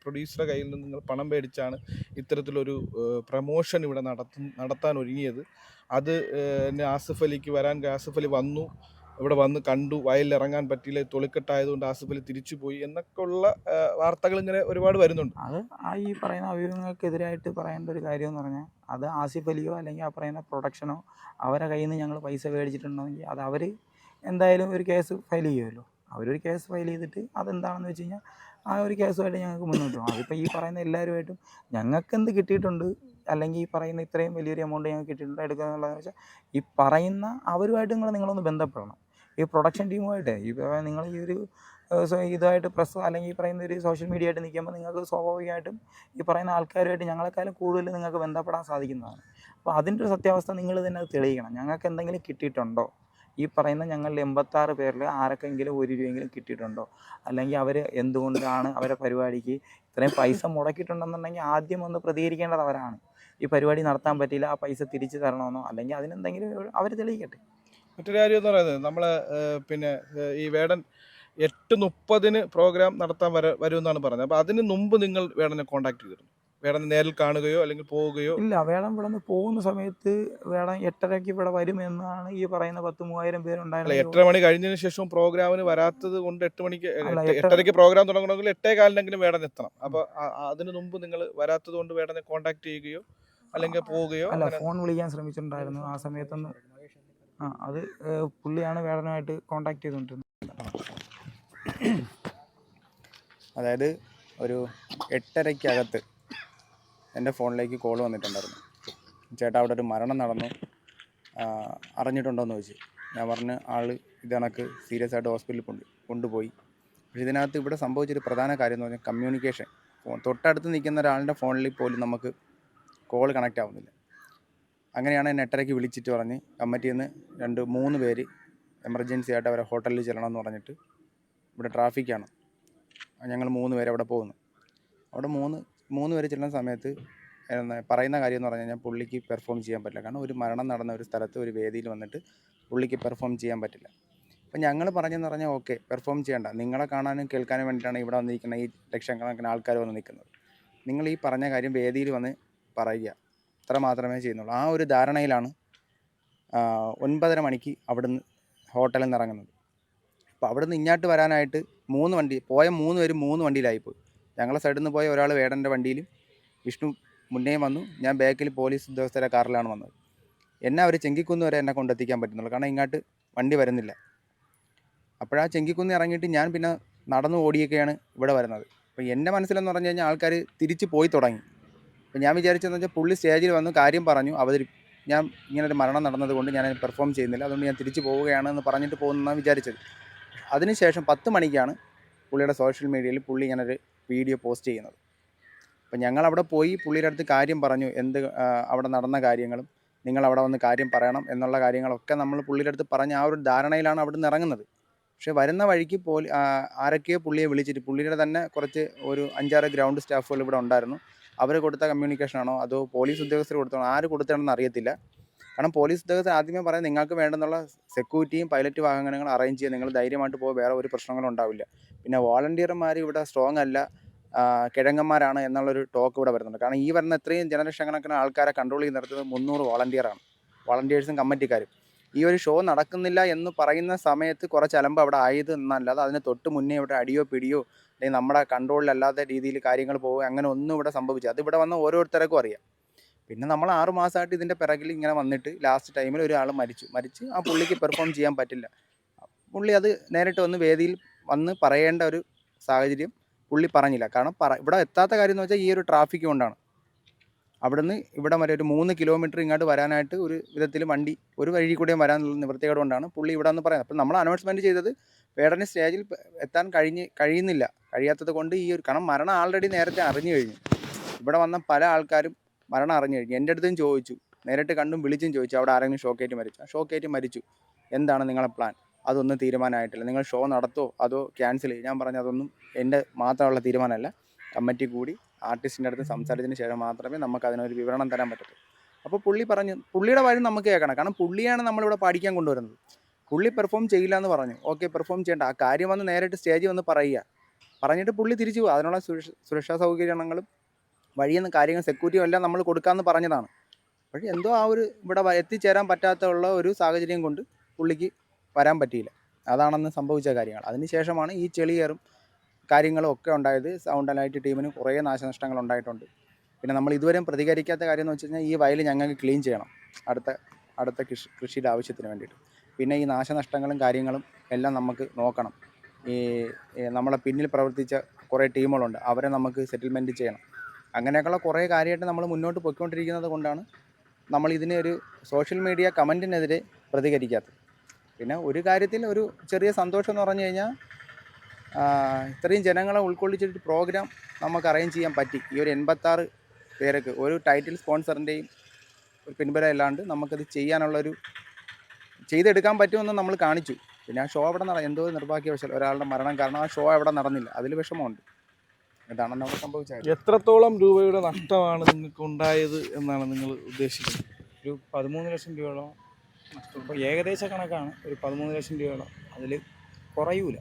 പ്രൊഡ്യൂസറുടെ കയ്യിൽ നിന്ന് നിങ്ങൾ പണം മേടിച്ചാണ് ഇത്തരത്തിലൊരു പ്രമോഷൻ ഇവിടെ നടത്തും നടത്താൻ ഒരുങ്ങിയത്. അത് ആസിഫ് അലിക്ക് വരാൻ ആസിഫ് അലി വന്നു. ഇവിടെ വന്ന് കണ്ടു വയലിൽ ഇറങ്ങാൻ പറ്റിയില്ല തൊളിക്കെട്ടായതുകൊണ്ട് ആസിഫലി അലി തിരിച്ചു പോയി എന്നൊക്കെ ഉള്ള വാർത്തകൾ ഇങ്ങനെ ഒരുപാട് വരുന്നുണ്ട്. അത് ആ ഈ പറയുന്ന അഭിമുഖങ്ങൾക്കെതിരായിട്ട് പറയേണ്ട ഒരു കാര്യം എന്ന് പറഞ്ഞാൽ അത് ആസിഫ് അലിയോ അല്ലെങ്കിൽ ആ പറയുന്ന പ്രൊഡക്ഷനോ അവരെ കയ്യിൽ നിന്ന് ഞങ്ങൾ പൈസ മേടിച്ചിട്ടുണ്ടെങ്കിൽ അത് അവർ എന്തായാലും ഒരു കേസ് ഫയൽ ചെയ്യുമല്ലോ. അവരൊരു കേസ് ഫയൽ ചെയ്തിട്ട് അതെന്താണെന്ന് വെച്ച് കഴിഞ്ഞാൽ ആ ഒരു കേസുമായിട്ട് ഞങ്ങൾക്ക് മുന്നോട്ട് പോകാം അതിപ്പോൾ ഈ പറയുന്ന എല്ലാവരുമായിട്ടും ഞങ്ങൾക്ക് എന്ത് കിട്ടിയിട്ടുണ്ട് അല്ലെങ്കിൽ ഈ പറയുന്ന ഇത്രയും വലിയൊരു എമൗണ്ട് ഞങ്ങൾക്ക് കിട്ടിയിട്ടുണ്ട് എടുക്കുക എന്നുള്ളതെന്ന് വെച്ചാൽ ഈ പറയുന്ന അവരുമായിട്ട് നിങ്ങൾ നിങ്ങളൊന്ന് ബന്ധപ്പെടണം. ഈ പ്രൊഡക്ഷൻ ടീമുമായിട്ട് ഈ നിങ്ങൾ ഈ ഒരു ഇതായിട്ട് പ്രസ് അല്ലെങ്കിൽ ഈ പറയുന്ന ഒരു സോഷ്യൽ മീഡിയ ആയിട്ട് നിൽക്കുമ്പോൾ നിങ്ങൾക്ക് സ്വാഭാവികമായിട്ടും ഈ പറയുന്ന ആൾക്കാരുമായിട്ട് ഞങ്ങളെക്കാളും കൂടുതൽ നിങ്ങൾക്ക് ബന്ധപ്പെടാൻ സാധിക്കുന്നതാണ്. അപ്പോൾ അതിന്റെ ഒരു സത്യാവസ്ഥ നിങ്ങൾ തന്നെ അത് തെളിയിക്കണം. ഞങ്ങൾക്ക് എന്തെങ്കിലും കിട്ടിയിട്ടുണ്ടോ? ഈ പറയുന്ന ഞങ്ങളിൽ എൺപത്താറ് പേരിൽ ആരൊക്കെങ്കിലും ഒരു രൂപയെങ്കിലും കിട്ടിയിട്ടുണ്ടോ? അല്ലെങ്കിൽ അവർ എന്തുകൊണ്ടാണ് അവരെ പരിപാടിക്ക് ഇത്രയും പൈസ മുടക്കിയിട്ടുണ്ടെന്നുണ്ടെങ്കിൽ ആദ്യം ഒന്ന് പ്രതികരിക്കേണ്ടത് അവരാണ്. ഈ പരിപാടി നടത്താൻ പറ്റിയില്ല ആ പൈസ തിരിച്ചു തരണമെന്നോ അല്ലെങ്കിൽ അതിനെന്തെങ്കിലും അവർ തെളിയിക്കട്ടെ. മറ്റൊരു കാര്യം എന്ന് പറയുന്നത് നമ്മൾ പിന്നെ ഈ വേടൻ എട്ട് മുപ്പതിന് പ്രോഗ്രാം നടത്താൻ വര വരുമെന്നാണ് പറഞ്ഞത്. അപ്പോൾ അതിന് മുമ്പ് നിങ്ങൾ വേടനെ കോൺടാക്ട് ചെയ്തിരുന്നു? വേടനെ നേരിൽ കാണുകയോ അല്ലെങ്കിൽ പോവുകയോ? ഇല്ല വേടൻ ഇവിടെ നിന്ന് പോകുന്ന സമയത്ത് വേടം എട്ടരയ്ക്ക് ഇവിടെ വരുമെന്നാണ് ഈ പറയുന്ന പത്ത് മൂവായിരം പേരുണ്ടായിരുന്നു എട്ടര മണി കഴിഞ്ഞതിന് ശേഷം പ്രോഗ്രാമിന് വരാത്തത് കൊണ്ട് എട്ട് മണിക്ക് എട്ടരയ്ക്ക് പ്രോഗ്രാം തുടങ്ങണമെങ്കിൽ എട്ടേ കാലിനെങ്കിലും വേടൻ എത്തണം. അപ്പോൾ അതിന് മുമ്പ് നിങ്ങൾ വരാത്തത് കൊണ്ട് വേടനെ കോൺടാക്ട് ചെയ്യുകയോ അല്ലെങ്കിൽ പോവുകയോ അല്ല ഫോൺ വിളിക്കാൻ ശ്രമിച്ചിട്ടുണ്ടായിരുന്നു. ആ സമയത്തൊന്നും ആ അത് പുള്ളിയാണ് വേടനുമായിട്ട് കോണ്ടാക്ട് ചെയ്തുകൊണ്ടിരുന്നത്. അതായത് ഒരു എട്ടരയ്ക്കകത്ത് എന്റെ ഫോണിലേക്ക് കോൾ വന്നിട്ടുണ്ടായിരുന്നു. ചേട്ടാ അവിടെ ഒരു മരണം നടന്നു. അറിഞ്ഞിട്ടുണ്ടോ അറിഞ്ഞിട്ടുണ്ടോയെന്ന് ചോദിച്ചു. ഞാൻ പറഞ്ഞ് ആൾ ഇത് കണക്ക് സീരിയസ് ആയിട്ട് ഹോസ്പിറ്റലിൽ കൊണ്ട് കൊണ്ടുപോയി. പക്ഷേ ഇതിനകത്ത് ഇവിടെ സംഭവിച്ചൊരു പ്രധാന കാര്യം എന്ന് പറഞ്ഞാൽ കമ്മ്യൂണിക്കേഷൻ ഫോൺ തൊട്ടടുത്ത് നിൽക്കുന്ന ഒരാളുടെ ഫോണിൽ പോലും നമുക്ക് കോൾ കണക്റ്റ് ആവുന്നില്ല. അങ്ങനെയാണ് എന്നെ എട്ടരയ്ക്ക് വിളിച്ചിട്ട് പറഞ്ഞ് കമ്മിറ്റിയിൽ നിന്ന് രണ്ട് മൂന്ന് പേര് എമർജൻസി ആയിട്ട് അവരെ ഹോട്ടലിൽ ചെല്ലണം എന്ന് പറഞ്ഞിട്ട് ഇവിടെ ട്രാഫിക്കാണ് ഞങ്ങൾ മൂന്ന് പേര് അവിടെ പോകുന്നു. അവിടെ മൂന്ന് മൂന്ന് പേര് ചെല്ലുന്ന സമയത്ത് പറയുന്ന കാര്യം എന്ന് പറഞ്ഞു കഴിഞ്ഞാൽ പുള്ളിക്ക് പെർഫോം ചെയ്യാൻ പറ്റില്ല. കാരണം ഒരു മരണം നടന്ന ഒരു സ്ഥലത്ത് ഒരു വേദിയിൽ വന്നിട്ട് പുള്ളിക്ക് പെർഫോം ചെയ്യാൻ പറ്റില്ല. അപ്പം ഞങ്ങൾ പറഞ്ഞെന്ന് പറഞ്ഞാൽ ഓക്കെ പെർഫോം ചെയ്യണ്ട. നിങ്ങളെ കാണാനും കേൾക്കാനും വേണ്ടിയിട്ടാണ് ഇവിടെ വന്നിരിക്കുന്നത് ഈ ലക്ഷക്കണക്കിന് ആൾക്കാർ വന്ന് നിൽക്കുന്നത്. നിങ്ങൾ ഈ പറഞ്ഞ കാര്യം വേദിയിൽ വന്ന് പറയുക. അത്ര മാത്രമേ ചെയ്യുന്നുള്ളൂ. ആ ഒരു ധാരണയിലാണ് ഒൻപതര മണിക്ക് അവിടുന്ന് ഹോട്ടലിൽ നിന്ന് ഇറങ്ങുന്നത്. അപ്പോൾ അവിടുന്ന് ഇങ്ങോട്ട് വരാനായിട്ട് മൂന്ന് വണ്ടി പോയ മൂന്ന് പേരും മൂന്ന് വണ്ടിയിലായിപ്പോയി ഞങ്ങളെ സൈഡിൽ നിന്ന് പോയ ഒരാൾ വേടന്റെ വണ്ടിയിലും വിഷ്ണു മുന്നേയും വന്നു. ഞാൻ ബാക്കിൽ പോലീസ് ഉദ്യോഗസ്ഥരെ കാറിലാണ് വന്നത്. എന്നെ അവർ ചെങ്കിക്കുന്ന് വരെ എന്നെ കൊണ്ടെത്തിക്കാൻ പറ്റുന്നുള്ളൂ. കാരണം ഇങ്ങോട്ട് വണ്ടി വരുന്നില്ല. അപ്പോഴാ ചെങ്കിക്കുന്ന് ഇറങ്ങിയിട്ട് ഞാൻ പിന്നെ നടന്നു ഓടിയൊക്കെയാണ് ഇവിടെ വരുന്നത്. അപ്പോൾ എന്റെ മനസ്സിലെന്ന് പറഞ്ഞു കഴിഞ്ഞാൽ ആൾക്കാർ തിരിച്ച് പോയി തുടങ്ങി. അപ്പോൾ ഞാൻ വിചാരിച്ചതെന്ന് വെച്ചാൽ പുള്ളി സ്റ്റേജിൽ വന്ന് കാര്യം പറഞ്ഞു. അവതരി ഞാൻ ഇങ്ങനെ ഒരു മരണം നടന്നത് കൊണ്ട് ഞാൻ പെർഫോം ചെയ്യുന്നില്ല. അതുകൊണ്ട് ഞാൻ തിരിച്ചു പോവുകയാണ് പോവുകയാണെന്ന് പറഞ്ഞിട്ട് പോകുന്നതാണ് വിചാരിച്ചത്. അതിനുശേഷം പത്ത് മണിക്കാണ് പുള്ളിയുടെ സോഷ്യൽ മീഡിയയിൽ പുള്ളി ഇങ്ങനൊരു വീഡിയോ പോസ്റ്റ് ചെയ്യുന്നത്. അപ്പം ഞങ്ങൾ അവിടെ പോയി പുള്ളിയുടെ അടുത്ത് കാര്യം പറഞ്ഞു. എന്ത് അവിടെ നടന്ന കാര്യങ്ങളും നിങ്ങൾ അവിടെ വന്ന് കാര്യം പറയണം എന്നുള്ള കാര്യങ്ങളൊക്കെ നമ്മൾ പുള്ളിയുടെ അടുത്ത് പറഞ്ഞ ആ ഒരു ധാരണയിലാണ് അവിടെ നിന്ന് ഇറങ്ങുന്നത്. പക്ഷേ വരുന്ന വഴിക്ക് പോലി ആരൊക്കെയോ പുള്ളിയെ വിളിച്ചിട്ട് പുള്ളിയുടെ തന്നെ കുറച്ച് ഒരു അഞ്ചാറ് ഗ്രൗണ്ട് സ്റ്റാഫുകൾ ഇവിടെ ഉണ്ടായിരുന്നു. അവർ കൊടുത്ത കമ്മ്യൂണിക്കേഷൻ ആണോ? അതോ പോലീസ് ഉദ്യോഗസ്ഥർ കൊടുത്താണോ ആര് കൊടുത്തതാണെന്ന് അറിയത്തില്ല. കാരണം പോലീസ് ഉദ്യോഗസ്ഥർ ആദ്യമേ പറയാം നിങ്ങൾക്ക് വേണ്ടെന്നുള്ള സെക്യൂരിറ്റിയും പൈലറ്റ് വാഹനങ്ങളും അറേഞ്ച് ചെയ്യുക നിങ്ങൾ ധൈര്യമായിട്ട് പോകുക വേറെ ഒരു പ്രശ്നങ്ങളും ഉണ്ടാവില്ല. പിന്നെ വോളണ്ടിയർമാർ ഇവിടെ സ്ട്രോങ് അല്ല കിഴങ്ങന്മാരാണ് എന്നുള്ളൊരു ടോക്ക് ഇവിടെ വരുന്നുണ്ട്. കാരണം ഈ വരുന്ന ഇത്രയും ജനലക്ഷക്കണക്കിന് ആൾക്കാരെ കൺട്രോൾ ചെയ്ത് നിർത്തുന്നത് മുന്നൂറ് വോളണ്ടിയറാണ് വോളണ്ടിയേഴ്സും കമ്മിറ്റിക്കാരും. ഈ ഒരു ഷോ നടക്കുന്നില്ല എന്ന് പറയുന്ന സമയത്ത് കുറച്ച് അലമ്പ് അവിടെ ആയത് എന്നല്ലാതെ അതിന് തൊട്ട് മുന്നേ ഇവിടെ അടിയോ പിടിയോ അല്ലെങ്കിൽ നമ്മുടെ കൺട്രോളിലല്ലാത്ത രീതിയിൽ കാര്യങ്ങൾ പോകുക അങ്ങനെ ഒന്നും ഇവിടെ സംഭവിച്ചു അത് ഇവിടെ വന്ന ഓരോരുത്തർക്കും അറിയാം. പിന്നെ നമ്മൾ ആറു മാസമായിട്ട് ഇതിന്റെ പിറകിൽ ഇങ്ങനെ വന്നിട്ട് ലാസ്റ്റ് ടൈമിൽ ഒരാൾ മരിച്ചു. മരിച്ച് ആ പുള്ളിക്ക് പെർഫോം ചെയ്യാൻ പറ്റില്ല. പുള്ളി അത് നേരിട്ട് വന്ന് വേദിയിൽ വന്ന് പറയേണ്ട ഒരു സാഹചര്യം പുള്ളി പറഞ്ഞില്ല. കാരണം പറ ഇവിടെ എത്താത്ത കാര്യം എന്ന് വെച്ചാൽ ഈ ഒരു ട്രാഫിക് കൊണ്ടാണ്. അവിടുന്ന് ഇവിടെ വരെ ഒരു മൂന്ന് കിലോമീറ്റർ ഇങ്ങോട്ട് വരാനായിട്ട് ഒരു വിധത്തിൽ വണ്ടി ഒരു വഴി കൂടെയും വരാനുള്ള നിവൃത്തികേട് കൊണ്ടാണ് പുള്ളി ഇവിടെ നിന്ന് പറയുന്നത്. അപ്പം നമ്മൾ അനൗൺസ്മെന്റ് ചെയ്തത് വേടന് സ്റ്റേജിൽ എത്താൻ കഴിഞ്ഞ് കഴിയുന്നില്ല. കഴിയാത്തത് കൊണ്ട് ഈ ഒരു കാരണം മരണം ആൾറെഡി നേരത്തെ അറിഞ്ഞു കഴിഞ്ഞു. ഇവിടെ വന്ന പല ആൾക്കാരും മരണം അറിഞ്ഞു കഴിഞ്ഞു. എന്റെ അടുത്തും ചോദിച്ചു. നേരിട്ട് കണ്ടും വിളിച്ചും ചോദിച്ചു. അവിടെ ആരെങ്കിലും ഷോക്കേറ്റ് മരിച്ചു? ഷോക്കേറ്റ് മരിച്ചു. എന്താണ് നിങ്ങളെ പ്ലാൻ അതൊന്നും തീരുമാനമായിട്ടില്ല. നിങ്ങൾ ഷോ നടത്തോ? അതോ ക്യാൻസൽ ചെയ്യും? ഞാൻ പറഞ്ഞു അതൊന്നും എന്റെ മാത്രമുള്ള തീരുമാനമല്ല. കമ്മിറ്റി കൂടി ആർട്ടിസ്റ്റിന്റെ അടുത്ത് സംസാരിച്ചതിന് ശേഷം മാത്രമേ നമുക്ക് അതിനൊരു വിവരണം തരാൻ പറ്റത്തുള്ളൂ അപ്പോൾ പുള്ളി പറഞ്ഞു പുള്ളിയുടെ വഴി നമുക്ക് കേൾക്കണം. കാരണം പുള്ളിയാണ് നമ്മളിവിടെ പഠിക്കാൻ കൊണ്ടുവരുന്നത്. പുള്ളി പെർഫോം ചെയ്യില്ല എന്ന് പറഞ്ഞു. ഓക്കെ പെർഫോം ചെയ്യേണ്ട. ആ കാര്യം വന്ന് നേരിട്ട് സ്റ്റേജിൽ വന്ന് പറയുക. പറഞ്ഞിട്ട് പുള്ളി തിരിച്ചു പോകും അതിനുള്ള സുരക്ഷ സൗകര്യങ്ങളും വഴിയെന്ന് കാര്യങ്ങൾ സെക്യൂരിറ്റിയും എല്ലാം നമ്മൾ കൊടുക്കാമെന്ന് പറഞ്ഞതാണ്. പക്ഷേ എന്തോ ആ ഒരു ഇവിടെ എത്തിച്ചേരാൻ പറ്റാത്ത ഉള്ള ഒരു സാഹചര്യം കൊണ്ട് പുള്ളിക്ക് വരാൻ പറ്റിയില്ല. അതാണെന്ന് സംഭവിച്ച കാര്യങ്ങൾ. അതിനുശേഷമാണ് ഈ ചെളിയേറും കാര്യങ്ങളും ഒക്കെ ഉണ്ടായത് സൗണ്ട് ലൈറ്റ് ടീമിന് കുറേ നാശനഷ്ടങ്ങൾ ഉണ്ടായിട്ടുണ്ട്. പിന്നെ നമ്മൾ ഇതുവരെയും പ്രതികരിക്കാത്ത കാര്യം എന്ന് വെച്ച് കഴിഞ്ഞാൽ ഈ വയൽ ഞങ്ങൾക്ക് ക്ലീൻ ചെയ്യണം. അടുത്ത അടുത്ത കൃഷി കൃഷിയുടെ ആവശ്യത്തിന് വേണ്ടിയിട്ട്. പിന്നെ ഈ നാശനഷ്ടങ്ങളും കാര്യങ്ങളും എല്ലാം നമുക്ക് നോക്കണം. ഈ നമ്മളെ പിന്നിൽ പ്രവർത്തിച്ച കുറേ ടീമുകളുണ്ട്. അവരെ നമുക്ക് സെറ്റിൽമെന്റ് ചെയ്യണം. അങ്ങനെയൊക്കെയുള്ള കുറേ കാര്യമായിട്ട് നമ്മൾ മുന്നോട്ട് പോയിക്കൊണ്ടിരിക്കുന്നത് കൊണ്ടാണ് നമ്മൾ ഇതിനെ ഒരു സോഷ്യൽ മീഡിയ കമന്റിനെതിരെ പ്രതികരിക്കാത്തത്. പിന്നെ ഒരു കാര്യത്തിൽ ഒരു ചെറിയ സന്തോഷം എന്ന് പറഞ്ഞു കഴിഞ്ഞാൽ ഇത്രയും ജനങ്ങളെ ഉൾക്കൊള്ളിച്ചിട്ട് പ്രോഗ്രാം നമുക്ക് അറേഞ്ച് ചെയ്യാൻ പറ്റി. ഈ ഒരു എൺപത്താറ് പേർക്ക് ഒരു ടൈറ്റിൽ സ്പോൺസറിന്റെയും ഒരു പിൻബലം ഇല്ലാണ്ട് നമുക്കത് ചെയ്യാനുള്ളൊരു ചെയ്തെടുക്കാൻ പറ്റുമെന്ന് നമ്മൾ കാണിച്ചു. പിന്നെ ആ ഷോ അവിടെ നട എന്തോ നിർഭാഗ്യവശാൽ ഒരാളുടെ മരണം കാരണം ആ ഷോ അവിടെ നടന്നില്ല. അതിൽ വിഷമമുണ്ട്. ഇതാണ് അവിടെ സംഭവിച്ചത് എത്രത്തോളം രൂപയുടെ നഷ്ടമാണ് നിങ്ങൾക്ക് ഉണ്ടായത് എന്നാണ് നിങ്ങൾ ഉദ്ദേശിക്കുന്നത്? ഒരു പതിമൂന്ന് ലക്ഷം രൂപയോളം നഷ്ടം. ഇപ്പോൾ ഏകദേശ കണക്കാണ്. ഒരു പതിമൂന്ന് ലക്ഷം രൂപയോളം. അതിൽ കുറയൂല.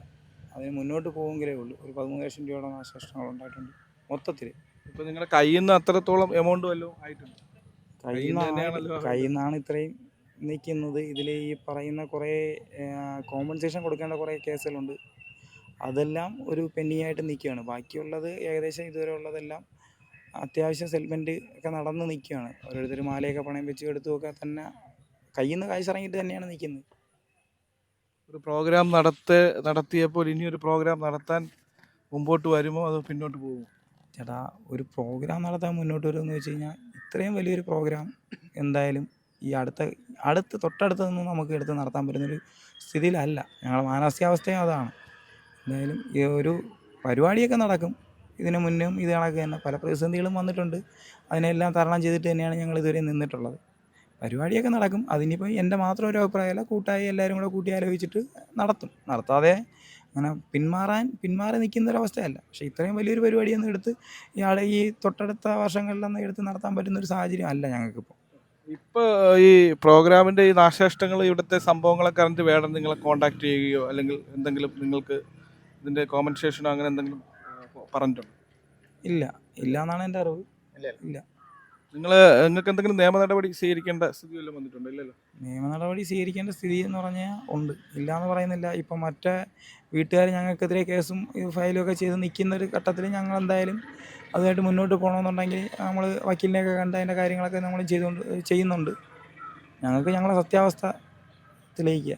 അതിന് മുന്നോട്ട് പോകുമെങ്കിലേ ഉള്ളൂ. ഒരു പതിമൂന്ന് ലക്ഷം രൂപയുടെ നാശനഷ്ടങ്ങൾ ഉണ്ടായിട്ടുണ്ട്. മൊത്തത്തിൽ ഇപ്പം നിങ്ങളുടെ കയ്യിൽ നിന്ന് അത്രത്തോളം എമൗണ്ട് വല്ലതും ആയിട്ടുണ്ട്. കയ്യിൽ കയ്യിൽ നിന്നാണ് ഇത്രയും നിൽക്കുന്നത്. ഇതിൽ ഈ പറയുന്ന കുറേ കോമ്പൻസേഷൻ കൊടുക്കേണ്ട കുറേ കേസുകളുണ്ട്. അതെല്ലാം ഒരു പെൻഡിങ് ആയിട്ട് നിൽക്കുകയാണ്. ബാക്കിയുള്ളത് ഏകദേശം ഇതുവരെ ഉള്ളതെല്ലാം അത്യാവശ്യം സെറ്റിൽമെന്റ് ഒക്കെ നടന്ന് നിൽക്കുകയാണ്. ഓരോരുത്തർ മാലയൊക്കെ പണയം വെച്ച് എടുത്തു നോക്കാൻ തന്നെ കയ്യിൽ നിന്ന് കാശ് ഇറങ്ങിയിട്ട് തന്നെയാണ് നിൽക്കുന്നത്. ഒരു പ്രോഗ്രാം നടത്ത നടത്തിയപ്പോൾ ഇനി ഒരു പ്രോഗ്രാം നടത്താൻ മുമ്പോട്ട് വരുമോ അതോ പിന്നോട്ട് പോകുമോ? ചേട്ടാ ഒരു പ്രോഗ്രാം നടത്താൻ മുന്നോട്ട് വരുമെന്ന് വെച്ച് കഴിഞ്ഞാൽ ഇത്രയും വലിയൊരു പ്രോഗ്രാം എന്തായാലും ഈ അടുത്ത അടുത്ത് തൊട്ടടുത്തൊന്നും നമുക്ക് എടുത്ത് നടത്താൻ പറ്റുന്നൊരു സ്ഥിതിയിലല്ല. ഞങ്ങളുടെ മാനസികാവസ്ഥയും അതാണ്. എന്തായാലും ഈ ഒരു പരിപാടിയൊക്കെ നടക്കും. ഇതിനു മുന്നും ഇത് കണക്ക് തന്നെ പല പ്രതിസന്ധികളും വന്നിട്ടുണ്ട്. അതിനെല്ലാം തരണം ചെയ്തിട്ട് തന്നെയാണ് ഞങ്ങൾ ഇതുവരെ നിന്നിട്ടുള്ളത്. പരിപാടിയൊക്കെ നടക്കും. അതിനിപ്പോൾ എന്റെ മാത്രം ഒരു അഭിപ്രായമല്ല കൂട്ടായി എല്ലാവരും കൂടെ കൂട്ടി ആലോചിച്ചിട്ട് നടത്തും. നടത്താതെ അങ്ങനെ പിന്മാറാൻ പിന്മാറി നിൽക്കുന്ന ഒരു അവസ്ഥയല്ല. പക്ഷേ ഇത്രയും വലിയൊരു പരിപാടിയൊന്നും എടുത്ത് ഇയാളെ ഈ തൊട്ടടുത്ത വർഷങ്ങളിലൊന്നും എടുത്ത് നടത്താൻ പറ്റുന്ന ഒരു സാഹചര്യം അല്ല ഞങ്ങൾക്കിപ്പോൾ ഇപ്പോൾ ഈ പ്രോഗ്രാമിന്റെ ഈ നാശനഷ്ടങ്ങൾ ഇവിടുത്തെ സംഭവങ്ങളൊക്കെ അറിഞ്ഞിട്ട് വേണം നിങ്ങളെ കോൺടാക്ട് ചെയ്യുകയോ അല്ലെങ്കിൽ എന്തെങ്കിലും നിങ്ങൾക്ക് ഇതിന്റെ കോമ്പൻസേഷനോ അങ്ങനെ എന്തെങ്കിലും പറഞ്ഞിട്ടുണ്ടോ? ഇല്ല. ഇല്ല എന്നാണ് എന്റെ അറിവ്. ഇല്ല. നിങ്ങൾ നിങ്ങൾക്ക് എന്തെങ്കിലും നിയമ നടപടി സ്വീകരിക്കേണ്ട സ്ഥിതി വല്ലതും വന്നിട്ടുണ്ടോ? ഇല്ലല്ലോ. നിയമ നടപടി സ്വീകരിക്കേണ്ട സ്ഥിതി എന്ന് പറഞ്ഞാൽ ഉണ്ട്. ഇല്ല എന്ന് പറയുന്നില്ല. ഇപ്പം മറ്റേ വീട്ടുകാർ ഞങ്ങൾക്കെതിരെ കേസും ഫയലും ഒക്കെ ചെയ്ത് നിൽക്കുന്ന ഒരു ഘട്ടത്തിൽ ഞങ്ങൾ എന്തായാലും അതുമായിട്ട് മുന്നോട്ട് പോകണമെന്നുണ്ടെങ്കിൽ നമ്മൾ വക്കീലിനെയൊക്കെ കണ്ട് അതിന്റെ കാര്യങ്ങളൊക്കെ നമ്മൾ ചെയ്തുകൊണ്ട് ചെയ്യുന്നുണ്ട്. ഞങ്ങൾക്ക് ഞങ്ങളുടെ സത്യാവസ്ഥ തെളിയിക്കുക.